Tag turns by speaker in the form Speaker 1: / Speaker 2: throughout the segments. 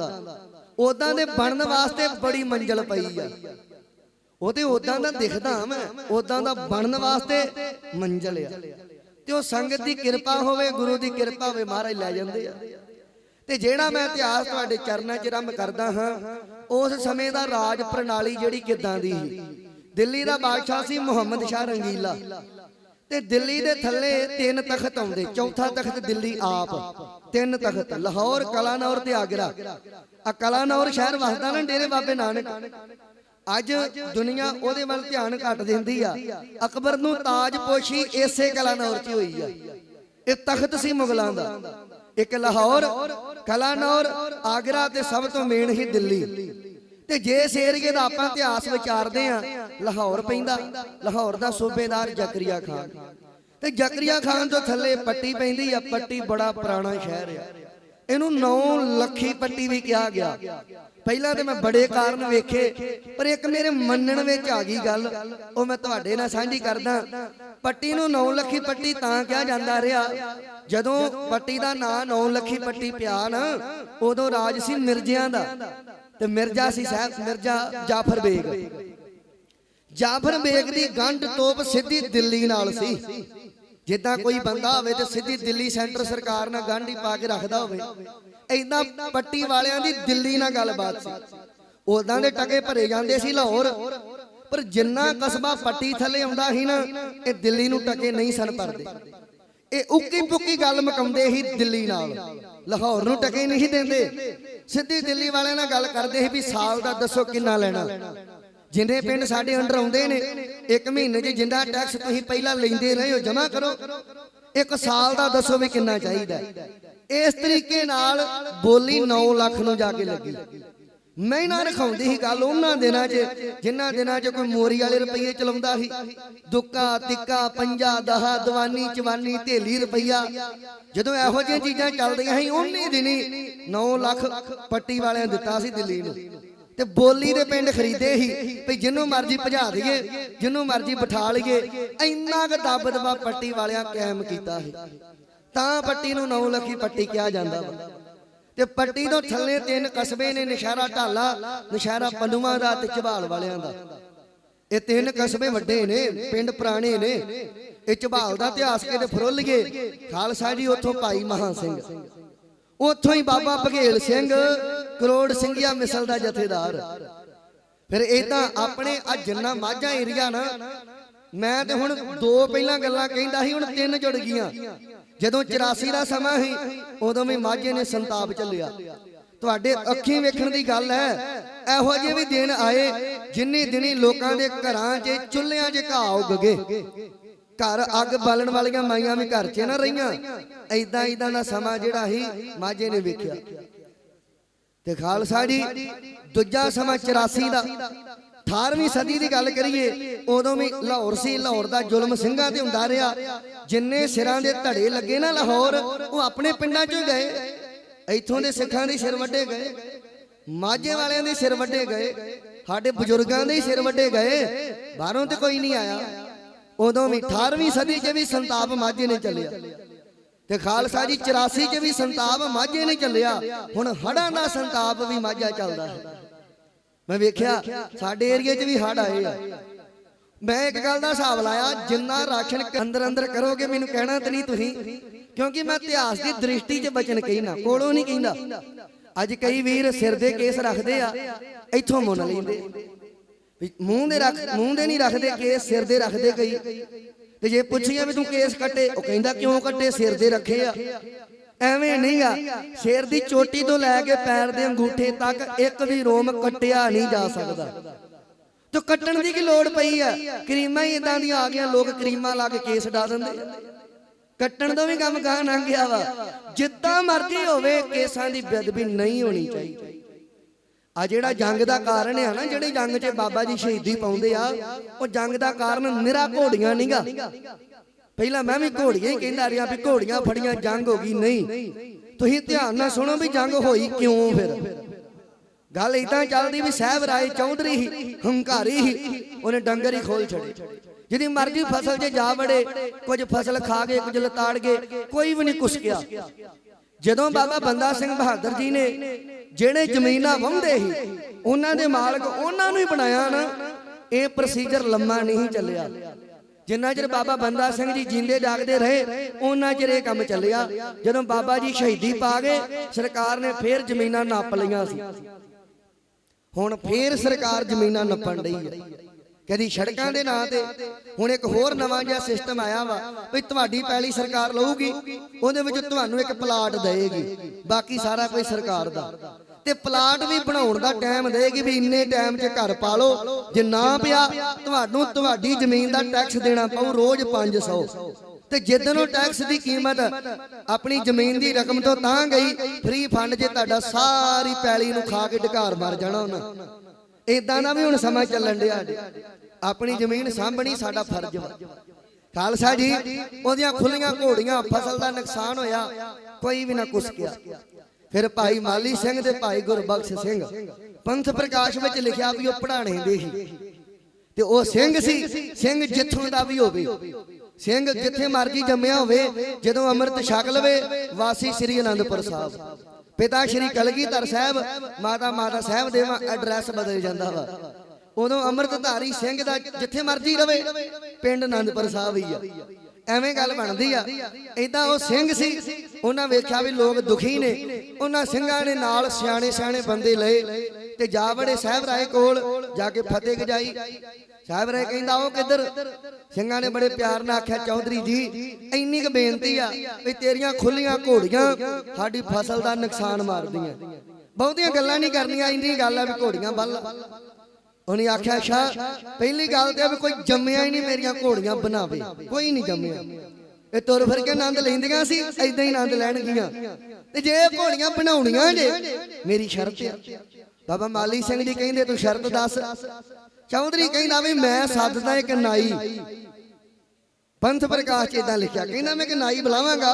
Speaker 1: ਦਾ ਉਦਾਂ ਦੇ ਬਣਨ ਵਾਸਤੇ ਬੜੀ ਮੰਜ਼ਲ ਪਈ ਆ। ਉਹ ਤੇ ਉਦਾਂ ਦਾ ਦਿਖਦਾ ਮੈਂ ਉਦਾਂ ਦਾ ਬਣਨ ਵਾਸਤੇ ਮੰਜ਼ਲ ਆ। ਤੇ ਉਹ ਸੰਗਤ ਦੀ ਕਿਰਪਾ ਹੋਵੇ, ਗੁਰੂ ਦੀ ਕਿਰਪਾ ਹੋਵੇ, ਮਹਾਰਾਜ ਲੈ ਜਾਂਦੇ ਆ। ਤੇ ਜਿਹੜਾ ਮੈਂ ਇਤਿਹਾਸ ਤੁਹਾਡੇ ਚਰਨਾਂ 'ਚ ਰੰਮ ਕਰਦਾ ਹਾਂ, ਉਸ ਸਮੇਂ ਦਾ ਰਾਜ ਪ੍ਰਣਾਲੀ ਜਿਹੜੀ ਕਿਦਾਂ ਦੀ ਸੀ? ਦਿੱਲੀ ਦਾ ਬਾਦਸ਼ਾਹ ਸੀ ਮੁਹੰਮਦ ਸ਼ਾਹ ਰੰਗੀਲਾ। ਤੇ ਦਿੱਲੀ ਦੇ ਥੱਲੇ ਤਿੰਨ ਤਖਤ ਆਉਂਦੇ। ਚੌਥਾ ਤਖਤ ਦਿੱਲੀ ਆਪ, ਤਿੰਨ ਤਖਤ ਲਾਹੌਰ, ਕਲਾਨੌਰ ਤੇ ਆਗਰਾ। ਆ ਕਲਾਨੌਰ ਸ਼ਹਿਰ ਵਸਦਾ ਨਾ ਡੇਰੇ ਬਾਬੇ ਨਾਨਕ। ਅੱਜ ਦੁਨੀਆ ਉਹਦੇ ਵੱਲ ਧਿਆਨ ਘੱਟ ਦਿੰਦੀ ਆ। ਅਕਬਰ ਨੂੰ ਤਾਜਪੋਸ਼ੀ ਇਸੇ ਕਲਾਨੌਰ 'ਚ ਹੋਈ ਆ। ਇਹ ਤਖਤ ਸੀ ਮੁਗਲਾਂ ਦਾ। ਇੱਕ ਲਾਹੌਰ, ਕਲਾਨੌਰ, ਆਗਰਾ ਤੇ ਸਭ ਤੋਂ ਮੇਨ ਹੀ ਦਿੱਲੀ। ਤੇ ਜੇ ਇਸ ਏਰੀਏ ਦਾ ਆਪਾਂ ਇਤਿਹਾਸ ਵਿਚਾਰਦੇ ਆ ਲਾਹੌਰ ਪੈਂਦਾ, ਲਾਹੌਰ ਦਾ ਸੂਬੇਦਾਰ ਜ਼ਕਰੀਆ ਖਾਨ। ਤੇ ਜ਼ਕਰੀਆ ਖਾਨ ਤੋਂ ਥੱਲੇ ਪੱਟੀ ਪੈਂਦੀ ਆ, ਪੱਟੀ ਬੜਾ ਪੁਰਾਣਾ ਸ਼ਹਿਰ ਆ। ਇਹਨੂੰ 9 ਲੱਖੀ ਪੱਟੀ ਵੀ ਕਿਹਾ ਗਿਆ। ਪਹਿਲਾਂ ਤੇ ਮੈਂ ਬੜੇ ਕਾਰਨ ਵੇਖੇ, ਪਰ ਇੱਕ ਮੇਰੇ ਮੰਨਣ ਵਿੱਚ ਆ ਗਈ ਗੱਲ, ਉਹ ਮੈਂ ਤੁਹਾਡੇ ਨਾਲ ਸਾਂਝੀ ਕਰਦਾ। ਪੱਟੀ ਨੂੰ 9 ਲੱਖੀ ਪੱਟੀ ਤਾਂ ਕਿਹਾ ਜਾਂਦਾ ਰਿਹਾ, ਜਦੋਂ ਪੱਟੀ ਦਾ ਨਾਂ 9 ਲੱਖੀ ਪੱਟੀ ਪਿਆ ਨਾ, ਉਦੋਂ ਰਾਜ ਸੀ ਮਿਰਜ਼ਿਆਂ ਦਾ, ਤੇ ਮਿਰਜ਼ਾ ਸੀ ਸਾਹਿਬ, ਮਿਰਜ਼ਾ ਜਾਫਰ ਬੇਗ। ਜਾਫਰ ਬੇਗ ਦੀ ਗੰਢ ਤੋਪ ਸਿੱਧੀ ਦਿੱਲੀ ਨਾਲ ਸੀ। ਜਿੱਦਾਂ ਕੋਈ ਬੰਦਾ ਹੋਵੇ ਤੇ ਸਿੱਧੀ ਦਿੱਲੀ ਸੈਂਟਰ ਸਰਕਾਰ ਨਾਲ ਗਾਂਢੀ ਪਾ ਕੇ ਰੱਖਦਾ ਹੋਵੇ। ਐਦਾਂ ਪੱਟੀ ਵਾਲਿਆਂ ਦੀ ਦਿੱਲੀ ਨਾਲ ਗੱਲਬਾਤ ਸੀ। ਉਦਾਂ ਦੇ ਟਕੇ ਭਰੇ ਜਾਂਦੇ ਸੀ ਲਾਹੌਰ। ਪਰ ਜਿੰਨਾ ਕਸਬਾ ਪੱਟੀ ਥੱਲੇ ਆਉਂਦਾ ਸੀ ਨਾ ਇਹ ਦਿੱਲੀ ਨੂੰ ਟਕੇ ਨਹੀਂ ਸਨ ਪਰਦੇ ਇਹ ਉੱਕੀ ਪੁੱਕੀ ਗੱਲ ਮਕਾਉਂਦੇ ਸੀ ਦਿੱਲੀ ਨਾਲ। ਲਾਹੌਰ ਨੂੰ ਟਕੇ ਨਹੀਂ ਦਿੰਦੇ। ਸਿੱਧੀ ਦਿੱਲੀ ਵਾਲਿਆਂ ਨਾਲ ਗੱਲ ਕਰਦੇ ਸੀ ਵੀ ਸਾਲ ਦਾ ਦੱਸੋ ਕਿੰਨਾ ਲੈਣਾ ਜਿੰਨੇ ਪਿੰਡ ਸਾਡੇ ਅੰਡਰ ਆਉਂਦੇ ਨੇ, ਇੱਕ ਮਹੀਨੇ 'ਚ ਜਿੰਦਾ ਟੈਕਸ ਤੁਸੀਂ ਪਹਿਲਾਂ ਲੈਂਦੇ ਰਹੇ ਹੋ ਜਮ੍ਹਾਂ ਕਰੋ। ਇੱਕ ਸਾਲ ਦਾ ਦੱਸੋ ਵੀ ਕਿੰਨਾ ਚਾਹੀਦਾ। ਇਸ ਤਰੀਕੇ ਨਾਲ ਬੋਲੀ 9 ਲੱਖ ਨੂੰ ਜਾ ਕੇ ਲੱਗੀ। ਮੈਂ ਨਾ ਰਖਾਉਂਦੀ ਸੀ ਗੱਲ ਉਹਨਾਂ ਦਿਨਾਂ 'ਚ ਜਿਨ੍ਹਾਂ ਦਿਨਾਂ 'ਚ ਕੋਈ ਮੋਰੀ ਵਾਲੇ ਰੁਪਈਏ ਚਲਾਉਂਦਾ ਸੀ। ਦੁੱਕਾ, ਤਿੱਕਾ, ਪੰਜਾ, ਦਹਾ, ਦਵਾਨੀ, ਚਵਾਨੀ ਢੇਲੀ ਰੁਪਈਆ। ਜਦੋਂ ਇਹੋ ਜਿਹੀਆਂ ਚੀਜ਼ਾਂ ਚੱਲਦੀਆਂ ਸੀ ਉਹਨੇ ਦਿਨੀ 9 ਲੱਖ ਪੱਟੀ ਵਾਲਿਆਂ ਦਿੱਤਾ ਸੀ ਦਿੱਲੀ ਨੂੰ। ਤੇ ਬੋਲੀ ਦੇ ਪਿੰਡ ਖਰੀਦੇ ਸੀ ਵੀ ਜਿੰਨੂੰ ਮਰਜ਼ੀ ਭਜਾ ਦਈਏ ਜਿੰਨੂੰ ਮਰਜ਼ੀ ਬਿਠਾ ਲਈਏ ਇੰਨਾ ਕੁ ਦਬ ਦਬਾ ਪੱਟੀ ਵਾਲਿਆਂ ਕਾਇਮ ਕੀਤਾ ਸੀ ਤਾਂ ਪੱਟੀ ਨੂੰ 9 ਲੱਖੀ ਪੱਟੀ ਕਿਹਾ ਜਾਂਦਾ ਵਾ ਤੇ ਪੱਟੀ ਤੋਂ ਥੱਲੇ ਤਿੰਨ ਕਸਬੇ ਨੇ ਨਿਸ਼ਾਰਾ ਢਾਲਾ ਨਿਸ਼ਾਰਾ ਪੰਨੂਆਂ ਦਾ ਤੇ ਝਬਾਲ ਵਾਲਿਆਂ ਦਾ। ਇਹ ਤਿੰਨ ਕਸਬੇ ਵੱਡੇ ਨੇ ਪਿੰਡ ਪੁਰਾਣੇ ਨੇ। ਇਹ ਝਬਾਲ ਦਾ ਇਤਿਹਾਸ ਕਿਤੇ ਫਰੋਲੀਏ ਖਾਲਸਾ ਜੀ ਉੱਥੋਂ ਭਾਈ ਮਹਾ ਸਿੰਘ। ਉੱਥੋਂ ਹੀ ਬਾਬਾ ਬਘੇਲ ਸਿੰਘ ਕਰੋੜ ਸਿੰਘੀਆ ਮਿਸਲ ਦਾ ਜਥੇਦਾਰ। ਫਿਰ ਇਹ ਤਾਂ ਆਪਣੇ ਆ ਜਿੰਨਾ ਮਾਝਾ ਏਰੀਆ ਨਾ, ਮੈਂ ਤੇ ਹੁਣ ਦੋ ਪਹਿਲਾਂ ਗੱਲਾਂ ਕਹਿੰਦਾ ਸੀ, ਹੁਣ ਤਿੰਨ ਜੁੜ ਗਈਆਂ। ਜਦੋਂ 84 ਦਾ ਸਮਾਂ ਸੀ, ਉਦੋਂ ਵੀ ਮਾਝੇ ਨੇ ਸੰਤਾਪ ਚੱਲਿਆ। ਤੁਹਾਡੇ ਅੱਖੀਂ ਵੇਖਣ ਦੀ ਗੱਲ ਹੈ, ਇਹੋ ਜਿਹੇ ਵੀ ਦਿਨ ਆਏ, ਜਿੰਨੀ ਦਿਨੀ ਲੋਕਾਂ ਦੇ ਘਰਾਂ 'ਚ, ਚੁੱਲ੍ਹਿਆਂ 'ਚ ਘਾਹ ਉੱਗ ਗਏ। ਘਰ ਅੱਗ ਬਾਲਣ ਵਾਲੀਆਂ ਮਾਈਆਂ ਵੀ ਘਰ 'ਚ ਨਾ ਰਹੀਆਂ। ਐਦਾਂ ਐਦਾਂ ਦਾ ਸਮਾਂ ਜਿਹੜਾ ਸੀ, ਮਾਝੇ ਨੇ ਵੇਖਿਆ। ਤੇ ਖਾਲਸਾ ਜੀ, ਦੂਜਾ ਸਮਾਂ 84 ਦਾ। 18ਵੀਂ ਸਦੀ ਦੀ ਗੱਲ ਕਰੀਏ, ਉਦੋਂ ਵੀ ਲਾਹੌਰ ਸੀ, ਲਾਹੌਰ ਦਾ ਜ਼ੁਲਮ ਸਿੰਘਾਂ ਤੇ ਹੁੰਦਾ ਰਿਹਾ। ਜਿੰਨੇ ਸਿਰਾਂ ਦੇ ਧੜੇ ਲੱਗੇ ਨਾ ਲਾਹੌਰ, ਉਹ ਆਪਣੇ ਪਿੰਡਾਂ 'ਚੋਂ ਗਏ। ਇੱਥੋਂ ਦੇ ਸਿੱਖਾਂ ਦੇ ਸਿਰ ਵੱਡੇ ਗਏ। ਮਾਝੇ ਵਾਲਿਆਂ ਦੇ ਸਿਰ ਵੱਡੇ ਗਏ। ਸਾਡੇ ਬਜ਼ੁਰਗਾਂ ਦੇ ਸਿਰ ਵੱਡੇ ਗਏ। ਬਾਹਰੋਂ ਤੇ ਕੋਈ ਨਹੀਂ ਆਇਆ। ਉਦੋਂ ਵੀ 18ਵੀਂ ਸਦੀ 'ਚ ਵੀ ਸੰਤਾਪ ਮਾਝੇ ਨੇ ਚੱਲਿਆ। ਤੇ ਖਾਲਸਾ ਜੀ 84 'ਚ ਵੀ ਸੰਤਾਪ ਮਾਝੇ ਨੇ ਚੱਲਿਆ। ਹੁਣ ਹੜਾਂ ਦਾ ਸੰਤਾਪ ਵੀ ਮਾਝਾ ਚੱਲਦਾ ਹੈ। ਮੈਂ ਵੇਖਿਆ, ਸਾਡੇ ਏਰੀਏ 'ਚ ਵੀ ਹੜ ਆਏ ਮੈਂ ਇੱਕ ਗੱਲ ਦਾ ਹਿਸਾਬ ਲਾਇਆ, ਜਿੰਨਾ ਰਾਸ਼ਨ ਅੰਦਰ ਅੰਦਰ ਕਰੋਗੇ, ਮੈਨੂੰ ਕਹਿਣਾ ਤੇ ਨਹੀਂ ਤੁਸੀਂ, ਕਿਉਂਕਿ ਮੈਂ ਇਤਿਹਾਸ ਦੀ ਦ੍ਰਿਸ਼ਟੀ 'ਚ ਬਚਨ ਕਹਿਣਾ ਕੋਲੋਂ ਨਹੀਂ ਕਹਿੰਦਾ। ਅੱਜ ਕਈ ਵੀਰ ਸਿਰ ਦੇ ਕੇਸ ਰੱਖਦੇ ਆ, ਇੱਥੋਂ ਮੁੰਨ ਲੈਂਦੇ। ਮੂੰਹ ਦੇ ਰੱਖ ਮੂੰਹ ਦੇ ਨਹੀਂ ਰੱਖਦੇ, ਕੇਸ ਸਿਰ ਦੇ ਰੱਖਦੇ ਕਈ। ਤੇ ਜੇ ਪੁੱਛੀਏ ਵੀ ਤੂੰ ਕੇਸ ਕੱਟੇ, ਉਹ ਕਹਿੰਦਾ ਕਿਉਂ ਕੱਟੇ? ਸਿਰ ਦੇ ਰੱਖੇ ਆ। ਐਵੇਂ ਨਹੀਂ ਆ। ਸਿਰ ਦੀ ਚੋਟੀ ਤੋਂ ਲੈ ਕੇ ਪੈਰ ਦੇ ਅੰਗੂਠੇ ਤੱਕ ਇੱਕ ਵੀ ਰੋਮ ਕੱਟਿਆ ਨਹੀਂ ਜਾ ਸਕਦਾ। ਤੇ ਕੱਟਣ ਦੀ ਕੀ ਲੋੜ ਪਈ ਆ? ਕਰੀਮਾਂ ਹੀ ਇਦਾਂ ਦੀਆਂ ਆ ਗਈਆਂ, ਲੋਕ ਕਰੀਮਾਂ ਲਾ ਕੇ ਕੇਸ ਡਾ ਦਿੰਦੇ। ਕੱਟਣ ਤੋਂ ਵੀ ਕੰਮ ਕਾਹ ਲੰਘ ਗਿਆ ਵਾ। ਜਿੱਦਾਂ ਮਰਜ਼ੀ ਹੋਵੇ, ਕੇਸਾਂ ਦੀ ਬੇਅਦਬੀ ਨਹੀਂ ਹੋਣੀ ਚਾਹੀਦੀ। ਆ ਜਿਹੜਾ ਜੰਗ ਦਾ ਕਾਰਨ ਆ ਨਾ ਜਿਹੜੇ ਜੰਗ 'ਚ ਬਾਬਾ ਜੀ ਸ਼ਹੀਦੀ ਪਾਉਂਦੇ ਆ ਉਹ ਜੰਗ ਦਾ ਕਾਰਨ ਨਿਰਾ ਘੋੜੀਆਂ ਨਹੀਂਗਾ ਪਹਿਲਾਂ ਮੈਂ ਵੀ ਘੋੜੀਆਂ ਹੀ ਕਹਿੰਦਾ ਰਿਹਾ ਵੀ ਘੋੜੀਆਂ ਫੜੀਆਂ ਜੰਗ ਹੋ ਗਈ ਨਹੀਂ। ਤੁਸੀਂ ਧਿਆਨ ਨਾਲ ਸੁਣੋ ਵੀ ਜੰਗ ਹੋਈ ਕਿਉਂ ਫਿਰ? ਗੱਲ ਇਦਾਂ ਚੱਲਦੀ ਵੀ ਸਾਹਿਬ ਰਾਏ ਚੌਧਰੀ ਹੀ ਹੰਕਾਰੀ ਹੀ ਉਹਨੇ ਡੰਗਰ ਹੀ ਖੋਲ ਛੜੇ ਜਿਹਦੀ ਮਰਜ਼ੀ ਫਸਲ 'ਚ ਜਾ ਵੜੇ ਕੁਝ ਫਸਲ ਖਾ ਗਏ ਕੁਝ ਲਤਾੜ ਗਏ ਕੋਈ ਵੀ ਨਹੀਂ ਕੁਸਕਿਆ ਜਦੋਂ ਬਾਬਾ ਬੰਦਾ ਸਿੰਘ ਬਹਾਦਰ ਜੀ ਨੇ ਜਿਹੜੇ ਜ਼ਮੀਨਾਂ ਵਾਹੁੰਦੇ ਸੀ ਉਹਨਾਂ ਦੇ ਮਾਲਕ ਉਹਨਾਂ ਨੂੰ ਹੀ ਬਣਾਇਆ ਨਾ ਇਹ ਪ੍ਰੋਸੀਜਰ ਲੰਮਾ ਨਹੀਂ ਚੱਲਿਆ। ਜਿੰਨਾ ਚਿਰ ਬਾਬਾ ਬੰਦਾ ਸਿੰਘ ਜੀ ਜਿੰਦੇ ਜਾਗਦੇ ਰਹੇ ਉਹਨਾਂ ਚਿਰ ਇਹ ਕੰਮ ਚੱਲਿਆ। ਜਦੋਂ ਬਾਬਾ ਜੀ ਸ਼ਹੀਦੀ ਪਾ ਗਏ ਸਰਕਾਰ ਨੇ ਫੇਰ ਜ਼ਮੀਨਾਂ ਨਾਪ ਲਈਆਂ ਸੀ। ਹੁਣ ਫੇਰ ਸਰਕਾਰ ਜ਼ਮੀਨਾਂ ਨੱਪਣ ਡਈ ਹੈ। ਕਦੀ ਸੜਕਾਂ ਦੇ ਨਾਂ ਤੇ। ਹੁਣ ਇੱਕ ਹੋਰ ਨਵਾਂ ਜਿਹਾ ਸਿਸਟਮ ਆਇਆ ਵਾ ਵੀ ਤੁਹਾਡੀ ਪੈਲੀ ਸਰਕਾਰ ਲਊਗੀ, ਉਹਦੇ ਵਿੱਚ ਤੁਹਾਨੂੰ ਇੱਕ ਪਲਾਟ ਦੇਏਗੀ। ਬਾਕੀ ਸਾਰਾ ਕੋਈ ਸਰਕਾਰ ਦਾ। ਤੇ ਪਲਾਟ ਵੀ ਬਣਾਉਣ ਦਾ ਟਾਈਮ ਦੇਏਗੀ ਵੀ ਇੰਨੇ ਟਾਈਮ 'ਚ ਘਰ ਪਾ ਲਓ ਜੇ ਨਾ ਪਿਆ, ਤੁਹਾਨੂੰ ਤੁਹਾਡੀ ਜ਼ਮੀਨ ਦਾ ਟੈਕਸ ਦੇਣਾ ਪਊ ਰੋਜ਼ 500 ਤੇ ਜਿੱਦਨ ਉਹ ਟੈਕਸ ਦੀ ਕੀਮਤ ਆਪਣੀ ਜ਼ਮੀਨ ਦੀ ਰਕਮ ਤੋਂ ਤਾਂ ਗਈ ਫ੍ਰੀ ਫੰਡ ਜੇ ਤੁਹਾਡਾ ਸਾਰੀ ਪੈਲੀ ਨੂੰ ਖਾ ਕੇ ਢਕਾਰ ਮਰ ਜਾਣਾ ਉਹਨਾਂ। ਇਦਾਂ ਦਾ ਵੀ ਹੁਣ ਸਮਾਂ ਚੱਲਣ ਡਿਆ। ਆਪਣੀ ਜ਼ਮੀਨ ਸਾਂਭਣੀ ਸਾਡਾ ਫਰਜ਼ ਵਾ। ਖਾਲਸਾ ਜੀ ਉਹਦੀਆਂ ਖੁੱਲੀਆਂ ਘੋੜੀਆਂ ਫਸਲ ਦਾ ਨੁਕਸਾਨ ਹੋਇਆ। ਕੋਈ ਵੀ ਨਾ ਕੁਸਕਿਆ ਫਿਰ ਭਾਈ ਮਾਲੀ ਸਿੰਘ ਤੇ ਭਾਈ ਗੁਰਬਖਸ਼ ਸਿੰਘ। ਪੰਥ ਪ੍ਰਕਾਸ਼ ਵਿੱਚ ਲਿਖਿਆ ਵੀ ਉਹ ਪੜਾਣੇ ਦੇ ਸੀ। ਤੇ ਉਹ ਸਿੰਘ ਸੀ ਸਿੰਘ ਜਿੱਥੋਂ ਦਾ ਵੀ ਹੋਵੇ। ਸਿੰਘ ਜਿੱਥੇ ਮਰਜ਼ੀ ਜੰਮਿਆ ਹੋਵੇ ਜਦੋਂ ਅੰਮ੍ਰਿਤ ਛਕ ਲਵੇ ਵਾਸੀ ਸ੍ਰੀ ਅਨੰਦਪੁਰ ਸਾਹਿਬ। ਪਿਤਾ ਸ਼੍ਰੀ ਕਲਗੀਧਰ ਸਾਹਿਬ ਮਾਤਾ ਮਾਤਾ ਸਾਹਿਬ ਦੇ ਐਡਰੈਸ ਬਦਲ ਜਾਂਦਾ ਵਾ। ਉਦੋਂ ਅੰਮ੍ਰਿਤਧਾਰੀ ਸਿੰਘ ਦਾ ਜਿੱਥੇ ਮਰਜ਼ੀ ਰਵੇ ਪਿੰਡ ਅਨੰਦਪੁਰ ਸਾਹਿਬ ਹੀ ਆ। ਐਵੇਂ ਗੱਲ ਬਣਦੀ ਆ। ਇਦਾਂ ਉਹ ਸਿੰਘ ਸੀ ਉਹਨਾਂ ਵੇਖਿਆ ਵੀ ਲੋਕ ਦੁਖੀ ਨੇ। ਉਹਨਾਂ ਸਿੰਘਾਂ ਨੇ ਨਾਲ ਸਿਆਣੇ ਸਿਆਣੇ ਬੰਦੇ ਲਏ। ਤੇ ਜਾ ਵੜੇ ਸਾਹਿਬ ਰਾਏ ਕੋਲ, ਜਾ ਕੇ ਫਤਿਹ ਗਜਾਈ। ਸਾਹਿਬ ਰਾਏ ਕਹਿੰਦਾ, ਉਹ ਕਿੱਧਰ? ਸਿੰਘਾਂ ਨੇ ਬੜੇ ਪਿਆਰ ਨਾਲ ਆਖਿਆ, ਚੌਧਰੀ ਜੀ, ਇੰਨੀ ਕੁ ਬੇਨਤੀ ਆ ਵੀ ਤੇਰੀਆਂ ਖੁੱਲੀਆਂ ਘੋੜੀਆਂ ਸਾਡੀ ਫਸਲ ਦਾ ਨੁਕਸਾਨ ਮਾਰਦੀਆਂ। ਬਹੁਤੀਆਂ ਗੱਲਾਂ ਨਹੀਂ ਕਰਨੀਆਂ, ਇੰਨੀ ਗੱਲ ਆ ਵੀ ਘੋੜੀਆਂ ਬੰਨ ਉਹਨੇ ਆਖਿਆ ਸ਼ਾ ਪਹਿਲੀ ਗੱਲ ਤੇ ਵੀ ਕੋਈ ਜੰਮਿਆ ਹੀ ਨਹੀਂ ਮੇਰੀਆਂ ਘੋੜੀਆਂ ਬਣਾਵੇ। ਕੋਈ ਨਹੀਂ ਜੰਮਿਆ। ਇਹ ਤੁਰ ਫਿਰ ਕੇ ਆਨੰਦ ਲੈਂਦੀਆਂ ਸੀ ਐਦਾਂ ਹੀ ਆਨੰਦ ਲੈਣਗੀਆਂ। ਤੇ ਜੇ ਘੋੜੀਆਂ ਬਣਾਉਣੀਆਂ ਜੇ, ਮੇਰੀ ਸ਼ਰਤ ਆ। ਬਾਬਾ ਮਾਲੀ ਸਿੰਘ ਜੀ ਕਹਿੰਦੇ, ਤੂੰ ਸ਼ਰਤ ਦੱਸ। ਚੌਧਰੀ ਕਹਿੰਦਾ ਵੀ ਮੈਂ ਸੱਦਦਾ ਇੱਕ ਨਾਈ। ਪੰਥ ਪ੍ਰਕਾਸ਼ ਚ ਇਦਾਂ ਲਿਖਿਆ, ਕਹਿੰਦਾ ਮੈਂ ਕਿ ਨਾਈ ਬੁਲਾਵਾਂਗਾ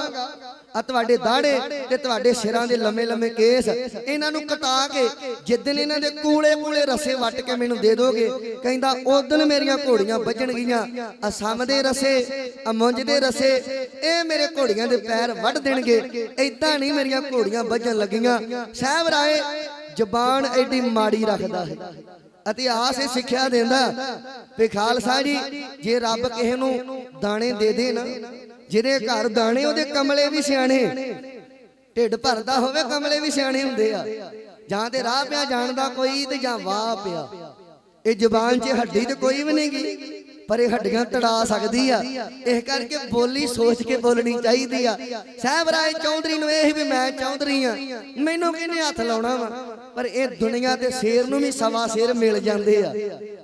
Speaker 1: ਆ ਤੁਹਾਡੇ ਦਾੜੇ ਤੇ ਤੁਹਾਡੇ ਸਿਰਾਂ ਦੇ ਲੰਮੇ ਲੰਮੇ ਕੇਸ। ਇਹਨਾਂ ਨੂੰ ਕਟਾ ਕੇ ਜਿੱਦਨ ਇਹਨਾਂ ਦੇ ਕੂਲੇ ਕੂਲੇ ਰਸੇ ਵੱਟ ਕੇ ਮੈਨੂੰ ਦੇ ਦੋਗੇ, ਕਹਿੰਦਾ ਉਦੋਂ ਮੇਰੀਆਂ ਘੋੜੀਆਂ ਵੱਜਣਗੀਆਂ ਅਸਮ ਦੇ ਰਸੇ ਅਮੁੰਜ ਦੇ ਰਸੇ, ਇਹ ਮੇਰੇ ਘੋੜੀਆਂ ਦੇ ਪੈਰ ਵੱਢ ਦੇਣਗੇ ਐਦਾਂ ਨਹੀਂ ਮੇਰੀਆਂ ਘੋੜੀਆਂ ਵੱਜਣ ਲੱਗੀਆਂ। ਸਾਹਿਬ ਰਾਏ ਜ਼ਬਾਨ ਐਡੀ ਮਾੜੀ ਰੱਖਦਾ ਹੈ। ਇਤਿਹਾਸ ਇਹ ਸਿੱਖਿਆ ਦਿੰਦਾ ਵੀ ਖਾਲਸਾ ਜੀ, ਜੇ ਰੱਬ ਕਿਸੇ ਨੂੰ ਦਾਣੇ ਦੇ ਦੇ ਨਾ, ਜਿਹਦੇ ਘਰ ਦਾਣੇ, ਉਹਦੇ ਕਮਲੇ ਵੀ ਸਿਆਣੇ, ਢਿੱਡ ਭਰਦਾ ਹੋਵੇ, ਕਮਲੇ ਵੀ ਸਿਆਣੇ ਹੁੰਦੇ ਆ। ਜਾਂ ਤੇ ਰਾਹ ਪਿਆ ਜਾਣਦਾ ਕੋਈ ਤੇ ਜਾਂ ਵਾਹ ਪਿਆ। ਇਹ ਜਬਾਨ 'ਚ ਹੱਡੀ ਤੇ ਕੋਈ ਵੀ ਨਹੀਂਗੀ ਪਰ ਇਹ ਹੱਡੀਆਂ ਤੜਾ ਸਕਦੀ ਆ। ਇਸ ਕਰਕੇ ਬੋਲੀ ਸੋਚ ਕੇ ਬੋਲਣੀ ਚਾਹੀਦੀ ਆ। ਸਾਹਿਬ ਰਾਏ ਚੌਧਰੀ ਨੂੰ ਇਹ ਵੀ ਮੈਂ ਚੌਧਰੀ ਆ। ਮੈਨੂੰ ਕਿਹਨੇ ਹੱਥ ਲਾਉਣਾ ਵਾ? ਪਰ ਇਹ ਦੁਨੀਆ ਦੇ ਸ਼ੇਰ ਨੂੰ ਵੀ ਸਵਾ ਸ਼ੇਰ ਮਿਲ ਜਾਂਦੇ ਆ।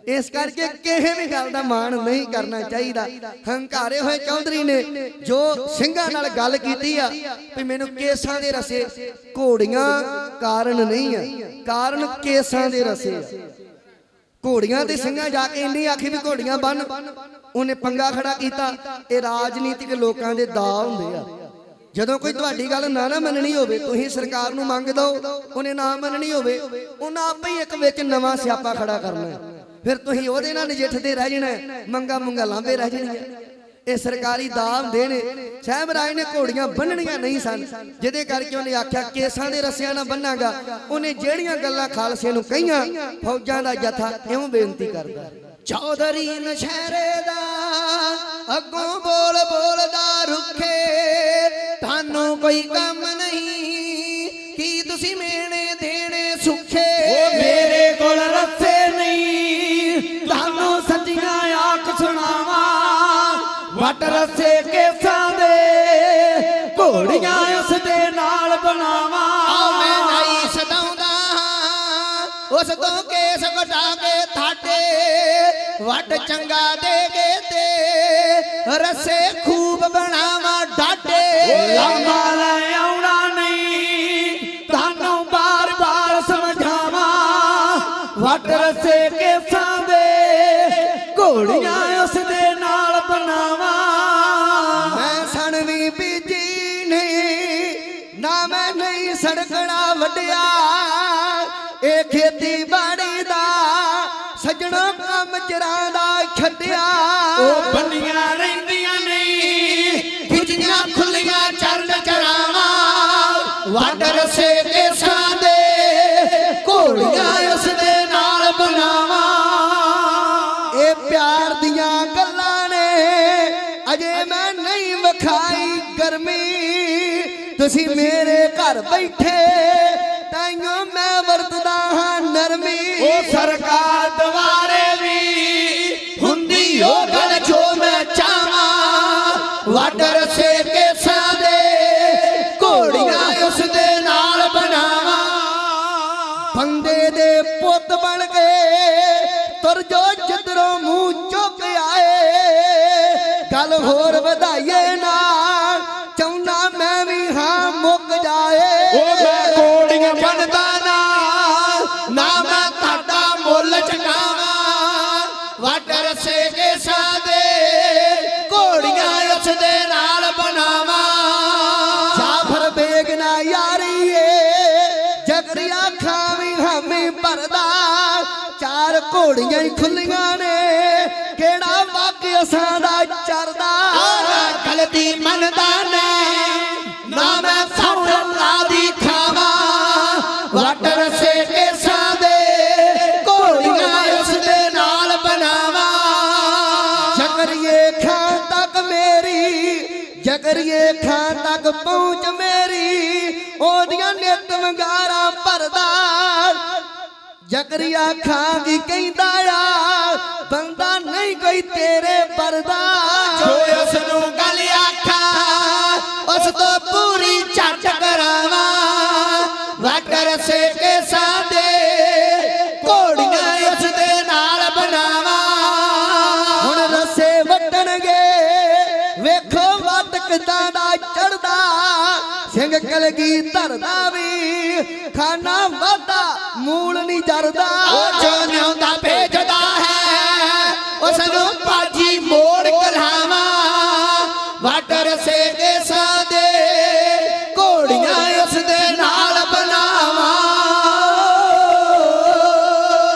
Speaker 1: ਇਸ ਕਰਕੇ ਕਿਸੇ ਵੀ ਗੱਲ ਦਾ ਮਾਣ ਨਹੀਂ ਕਰਨਾ ਚਾਹੀਦਾ। ਹੰਕਾਰੇ ਹੋਏ ਚੌਧਰੀ ਨੇ ਜੋ ਸਿੰਘਾਂ ਨਾਲ ਗੱਲ ਕੀਤੀ ਆ, ਵੀ ਮੈਨੂੰ ਕੇਸਾਂ ਦੇ ਰਸੇ ਘੋੜੀਆਂ ਕਾਰਨ ਨਹੀਂ ਆ। ਕਾਰਨ ਕੇਸਾਂ ਦੇ ਰਸੇ ਆ। ਘੋੜੀਆਂ ਤੇ ਸਿੰਘਾਂ ਜਾ ਕੇ ਇੰਨੀ ਆਖੀ ਵੀ ਘੋੜੀਆਂ ਬੰਨ। ਉਹਨੇ ਪੰਗਾ ਖੜਾ ਕੀਤਾ। ਇਹ ਰਾਜਨੀਤਿਕ ਲੋਕਾਂ ਦੇ ਦਾ ਹੁੰਦੇ ਆ। ਜਦੋਂ ਕੋਈ ਤੁਹਾਡੀ ਗੱਲ ਨਾ ਨਾ ਮੰਨਣੀ ਹੋਵੇ ਤੁਸੀਂ ਸਰਕਾਰ ਨੂੰ ਮੰਗ ਦਿਓ ਉਹਨੇ ਨਾ ਮੰਨਣੀ ਹੋਵੇ ਉਹਨਾਂ ਆਪੇ ਹੀ ਇੱਕ ਵਿੱਚ ਨਵਾਂ ਸਿਆਪਾ ਖੜਾ ਕਰਨਾ। ਫਿਰ ਤੁਸੀਂ ਉਹਦੇ ਨਾਲ ਨਜਿੱਠਦੇ ਰਹਿ ਜਾਣਾ। ਹੈ, ਮੰਗਾ ਮੰਗਾ ਲਾਂਬੇ ਰਹਿ ਜਾਣੀਆਂ। ਇਹ ਸਰਕਾਰੀ ਦਾ ਹੁੰਦੇ ਨੇ ਰਾਏ ਨੇ ਘੋੜੀਆਂ ਬੰਨਣੀਆਂ ਨਹੀਂ ਸਨ। ਜਿਹਦੇ ਕਰਕੇ ਉਹਨੇ ਆਖਿਆ, ਕੇਸਾਂ ਦੇ ਰਸਿਆਂ ਨਾਲ ਬੰਨਾਂਗਾ। ਉਹਨੇ ਜਿਹੜੀਆਂ ਗੱਲਾਂ ਖਾਲਸੇ ਨੂੰ ਕਹੀਆਂ, ਫੌਜਾਂ ਦਾ ਜਥਾ ਇਉਂ ਬੇਨਤੀ ਕਰਦਾ। ਚੌਧਰੀ ਨਸ਼ਹਿਰੇ ਦਾ ਅੱਗੋਂ ਬੋਲ ਬੋਲਦਾ ਰੁੱਖੇ। ਤੁਹਾਨੂੰ ਕੋਈ ਕੰਮ ਨਹੀਂ
Speaker 2: ਉਸ
Speaker 1: ਤੋਂ ਕੇਸ ਕਟਾ ਕੇ ਥਾਟੇ ਵੱਟ ਚੰਗਾ ਦੇ ਕੇ ਤੇ। ਰਸੇ ਖੂਬ ਬਣਾਵਾ ਡਾਡੇ।
Speaker 2: ਲਾਮਾ ਲੈ ਆਉਣਾ ਨਹੀਂ, ਤੁਹਾਨੂੰ ਬਾਰ-ਬਾਰ ਸਮਝਾਵਾਂ। ਵਟ ਰੱਸੇ ਕੇਸਾਂ ਦੇ, ਘੋੜੀਆਂ ਨਾ ਕੰਮ ਚਰਾਂ ਦਾ
Speaker 1: ਛੱਡਿਆ। ਉਹ ਬੰਨੀਆਂ ਰਹਿੰਦੀਆਂ ਨਹੀਂ ਗੁਜੀਆਂ ਖੁੱਲੀਆਂ ਚਰਨ ਚਰਾਵਾ। ਵੱਡ ਰਸੇ ਦੇਸਾਂ ਦੇ ਘੋੜੀਆਂ ਉਸ ਦੇ ਨਾਲ
Speaker 2: ਬਣਾਵਾ। ਇਹ ਪਿਆਰ ਦੀਆਂ ਗੱਲਾਂ ਨੇ ਅਜੇ ਮੈਂ ਨਹੀਂ ਵਿਖਾਈ ਗਰਮੀ।
Speaker 1: ਤੁਸੀਂ ਮੇਰੇ ਘਰ ਬੈਠੇ ਤਾਈਓ ਮੈਂ ਵਰਤਦਾ ਹਾਂ ਨਰਮੀ।
Speaker 2: ਉਹ ਸਰਕਾਰ ਦਵਾ ਚਾਹਾਂ ਵਾਟਰ ਸੇ ਕੇ ਘੋੜੀਆਂ ਉਸ ਦੇ ਨਾਲ ਬਣਾਵਾਂ।
Speaker 1: ਬੰਦੇ ਦੇ ਪੁੱਤ ਬਣ ਗਏ ਤੁਰ ਜੋ ਜਿੱਧਰੋਂ ਮੂੰਹ ਚੁੱਕ ਆਏ। ਗੱਲ ਹੋਰ ਵਧਾਈਏ ਨਾ ਚਾਹੁੰਦਾ ਮੈਂ ਵੀ ਹਾਂ ਮੁੱਕ ਜਾਏ।
Speaker 2: ਉਹ ਮੈਂ ਕੋੜੀਆਂ ਬਣਦਾ ਨਾ ਨਾ
Speaker 1: ਖੁੱਲੀਆਂ ਨੇ ਕਿਹੜਾ ਵਗ ਅਸਾਂ ਦਾ ਚਰਦਾ?
Speaker 2: ਗਲਤੀ ਮੰਨਦਾ ਨਹੀਂ ਨਾ ਮੈਂ ਸੌਣਾ ਦੀ ਖਾਵਾਂ। ਵਾਟਰ ਸੇ ਕੇ ਸਾਦੇ ਘੋੜੀਆਂ ਉਸ ਦੇ ਨਾਲ ਬਣਾਵਾਂ।
Speaker 1: ਜਗਰੀਏ ਖਾਂ ਤੱਕ ਮੇਰੀ ਜਗਰੀਏ ਖਾਂ ਤੱਕ ਪਹੁੰਚ ਜਗਰੀਆ ਖਾਂ ਕੀ ਕਹਿੰਦਾ ਆ? ਬੰਦਾ ਨਹੀਂ ਕੋਈ ਤੇਰੇ ਪਰਦਾ
Speaker 2: ਜੋ ਉਸ ਨੂੰ ਗੱਲ ਆਖਾਂ, ਉਸ ਤੋਂ ਪੂਰੀ ਚੱਟ ਕਰਾਵਾਂ। ਵਾਟਰ ਸੇ ਕੇ ਸਾਦੇ ਘੋੜੀਆਂ ਉਸ ਦੇ ਨਾਲ ਬਣਾਵਾਂ।
Speaker 1: ਹੁਣ ਰਸੇ ਵਟਣਗੇ, ਵੇਖੋ ਵੱਟ ਕਿਦਾਂ ਦਾ ਸਿੰਘ ਕਲਗੀ ਧਰਦਾ ਵੀ। ਖਾਨਾ ਵਾਦਾ ਮੂਲ ਨਹੀਂ ਜਰਦਾ
Speaker 2: ਉਹ ਜੋ ਨਿਉਂਦਾ